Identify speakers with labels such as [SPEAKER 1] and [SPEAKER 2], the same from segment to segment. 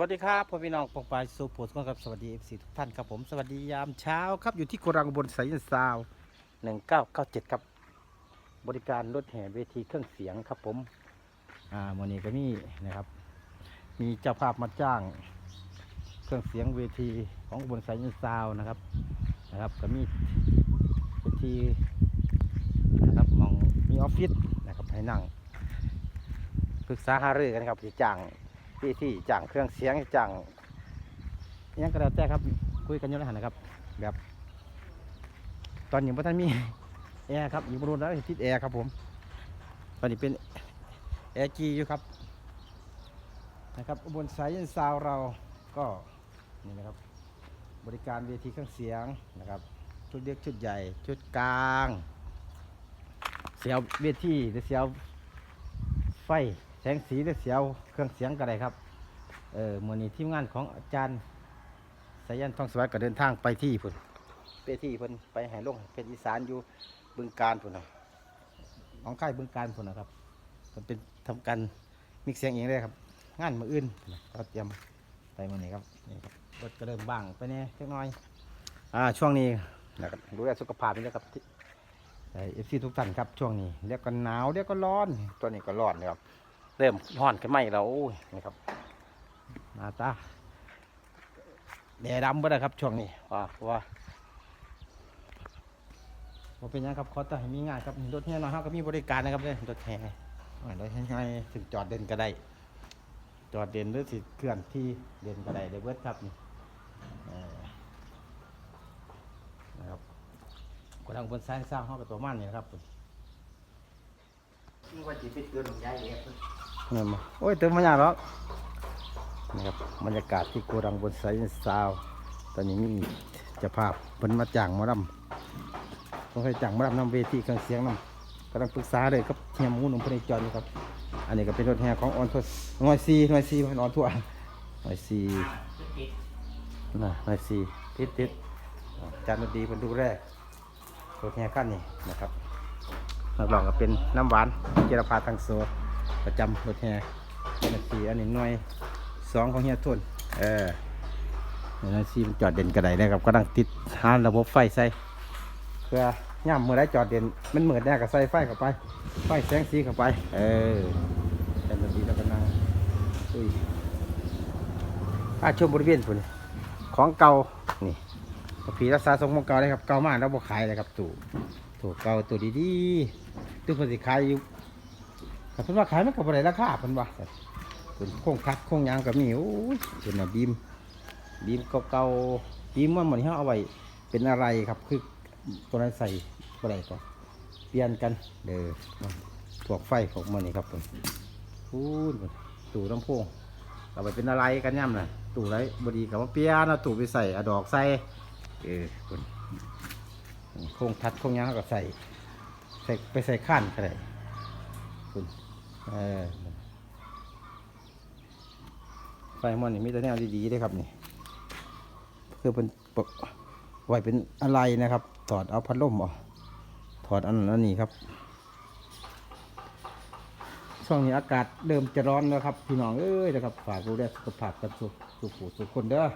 [SPEAKER 1] วัสดีครับพ่อพี่น้องปองปายสุโพสครับสวัสดีเอฟซีทุกท่านครับผมสวัสดียามเช้าครับอยู่ที่โกรังบนสายซาวหนึ่งเก้าเก้าเจ็ดครับ บริการรถแห่เวทีเครื่องเสียงครับผม อ่าวันนี้ก็มีนะครับ มีเจ้าภาพมาจ้าง เครื่องเสียงเวทีของบนสายซาวนะครับนะครับ ก็มีเวทีนะครับมองมีออฟฟิศนะครับให้นั่งปรึกษาหารือกันครับที่จ้าง ที่ที่จ้างเครื่องเสียงจ้างอิหยังก็แล้วแต่ครับ คุยกันอยู่แล้วนะครับ แบบ ตอนนี้พ่ท่านมีแอร์ครับอยู่บนรถแล้วติดแอร์ครับผม ตอนนี้เป็นแอร์จีอยู่ครับนะครับบนสายยันซาวเราก็นี่นะครับ บริการเวทีเครื่องเสียงนะครับ ชุดเล็กชุดใหญ่ ชุดกลาง เสียวเวทีหรือเสียวไฟ งสีหรือเสียวเครื่องเสียงก็ได้ครับ เออมือนี้ทีมงานของอาจารย์สายันทองสวัสดิ์ก็เดินทางไปที่พุ่นไปที่พุ่นไปให้ลงเพชรอีสานอยู่บึงการพุ่นนะน้องค่ายบึงการพุ่นนะครับมันเป็นทำการมิกเสียงเองเลยครับ งานมืออื่นพุ่นนะก็เตรียมไปมือนี้ครับนี่ครับรถก็เริ่มบ้างไปแน่เล็กน้อยอ่าช่วงนี้นะครับดูแลสุขภาพนี่นะครับเอฟซีทุกท่านครับช่วงนี้เรียกก็หนาวเรียกก็ร้อนตัวนี้ก็ร้อนนะครับ เริ่มห่อนขึ้นมาอีกแล้วโอ้ยนะครับหน้าตาแดดดำไปแล้วครับช่วงนี้ว่าเพราะว่าว่าเป็นหยังครับเขาจะให้มีงานครับนี่รถแห่น้อยเขาก็มีบริการนะครับเลยรถแห่อ่ารถแห่ไงถึงจอดเด่นก็ได้ จอดเด่นหรือสิเคลื่อนที่เด่นก็ได้ได้เบิดครับนี่เออนะครับกำลังบนสร้างสร้างห้องกับตัวมันนี่นะครับ
[SPEAKER 2] นี่ว่าจีไปเตือนของยายเล็ก
[SPEAKER 1] เงินมาโอ้ยเติมมายากหรอกนะครับบรรยากาศที่โกดังบนไซน์ซาวตอนนี้มีจะภาพเพิ่นมาจ้างหมาดำต้องให้จ้างหมาดำนำเวทีเครื่องเสียงนำกำลังปรึกษาเลยครับเฮียหมูนุ่มพนิจรอยู่ครับ อันนี้ก็เป็นรถแห่ของออนทัวร์หน่วยซีหน่วยซีมันออนทัวร์หน่วยซีนะหน่วยซีติดติดจานดนตรีเป็นดูแรกรถแห่ขั้นนี้นะครับ นักร้องก็เป็นน้ำหวานเจรพาทางโซประจำรถแห่เป็นสีอันนี้หน่วยสองของเฮียทุนเออน่วยสีมันจอดเด่นกระไดนะครับก็ตั้งติดหาระบบไฟใส่เพื่อย่ำเมื่อไรจอดเด่นมันเหมือนแน่ก็ใส่ไฟเข้าไป ไฟแสงสีเข้าไป เออเป็นแบบนี้แล้วก็นั่งอุ้ยอาชมบริเวณพุ่นของเก่านี่ผีรักษาทรงของเก่าเลยครับเก่ามากแล้วบ่ขายเลยครับตู่ ตัวเก่าตัวดีๆตัวคนสิขายอยู่แต่เพิ่นว่าขายมันก็บ่ได้ราคาเพิ่นว่าเป็นโครงคัดโครงยางก็มีโอ้ยเป็นน่ะบีมบีมเก่าๆบีมมันเหมือนเฮาเอาไว้เป็นอะไรครับคือตัวนั้นใส่บ่ได้ก็เปลี่ยนกันเด้อพวกไฟพวกมันนี่ครับผมพูดตู้ลำโพงเอาไปเป็นอะไรกันย่ำน่ะตู้ไรบดีกับว่าเปียนเอาตู้ไปใส่อดอกใส่เออคน โครงทัดโครงยางก็ใส่ใส่ไปใส่ข้านก็ได้คุณเออไฟมันนี่มีแต่แนวดีๆด้วยครับนี่คือเป็นปกไว้เป็นอะไรนะครับ ถอดเอาพัดลมออกถอดอันนั้นนนี้ครับช่วงนี้อากาศเริ่มจะร้อนแล้วครับ พี่น้องเอ้ยนะครับฝากดูแลสุขภาพกันสุขสุขภูสุขคนเด้อ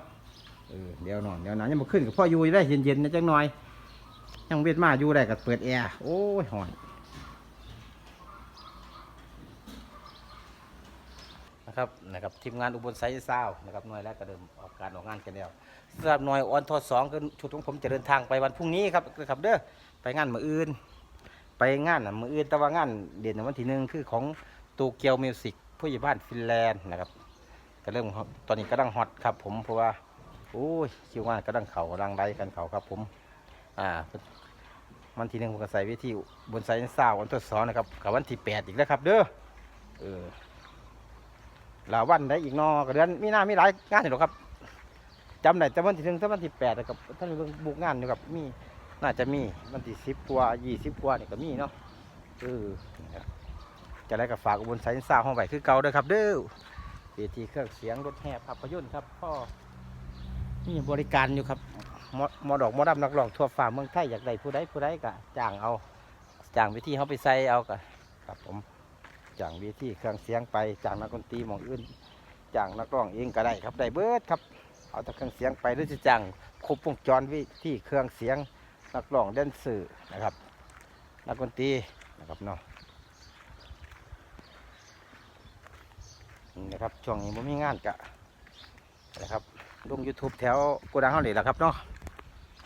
[SPEAKER 1] เออเดี๋ยวนอนเดี๋ยวหนาวยังมาขึ้นกับพ่ออยู่ได้เย็นๆนะจังหน่อย ยังเวียดมาอยู่ได้ก็เปิดแอร์โอ้ยหอนนะครับนะครับทีมงานอุบลไซส์ซาวนะครับหน่วยแรกก็เดิมออกการออกงานกันแล้วสำหรับหน่วยออนทอสองก็ชุดของผมจะเดินทางไปวันพรุ่งนี้ครับนะครับเด้อไปงานมืออื่น ไปงานมืออื่นแต่ว่างานเด่นในวันที่หนึ่งคือของตูเกียวมิวสิกผู้ใหญ่บ้านฟินแลนด์นะครับก็เริ่มตอนนี้ก็ดังฮอตครับผมเพราะว่าโอ้ยคิวงานก็ดังเขากำลังไดกันเขาครับผม อ่าวันที่หนึ่งผมก็ใส่วิธีบนไซน์ซาวันที่สองนะครับกับวันที่แปดอีกแล้วครับเด้อเออลาวันได้อีกนอกเดือนมีหน้ามีหลายงานอยู่หรอกครับจำได้แต่วันที่หนึ่งถึงวันที่แปดนะครับท่านเบิ่งบุกงานอยู่ครับมีน่าจะมีวันที่สิบกว่ายี่สิบกว่านี่ก็มีเนาะเออจะได้กับฝากบนไซน์ซาวห้องไหวคือเก่าเด้อครับ เด้อเวทีเครื่องเสียงรถแห่ภาพยนตร์ครับพ่อมีบริการอยู่ครับ หมอดอกหมอดำนักร้องทั่วฟ้าเมืองไทยอยากได้ผู้ใดผู้ใดก็จ้างเอาจ้างวิธีเขาไปใส่เอาก็ครับผมจ้างวิธีเครื่องเสียงไปจ้างนักดนตรีมองอื่นจ้างนักร้องเองก็ได้ครับได้เบิดครับเอาแต่เครื่องเสียงไปหรือจะจ้างครบวงจรวิที่เครื่องเสียงนักร้องแดนเซอนะครับนักดนตรีนะครับเนาะนี่นะครับช่วงนี้ผมมีงานกะนะครับลง YouTube แถวโกดังเฮาเลยละครับเนาะ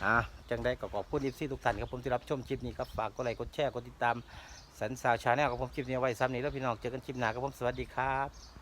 [SPEAKER 1] อ่าจังได้ก็ขอบคุณอีซีทุกท่านครับผมที่รับชมคลิปนี้ครับฝากกดไลค์กดแชร์กดติดตามสันสาวชาแนลกับผมคลิปนี้ไว้ซ้ำนี้แล้วพี่น้องเจอกันคลิปหน้าครับผมสวัสดีครับ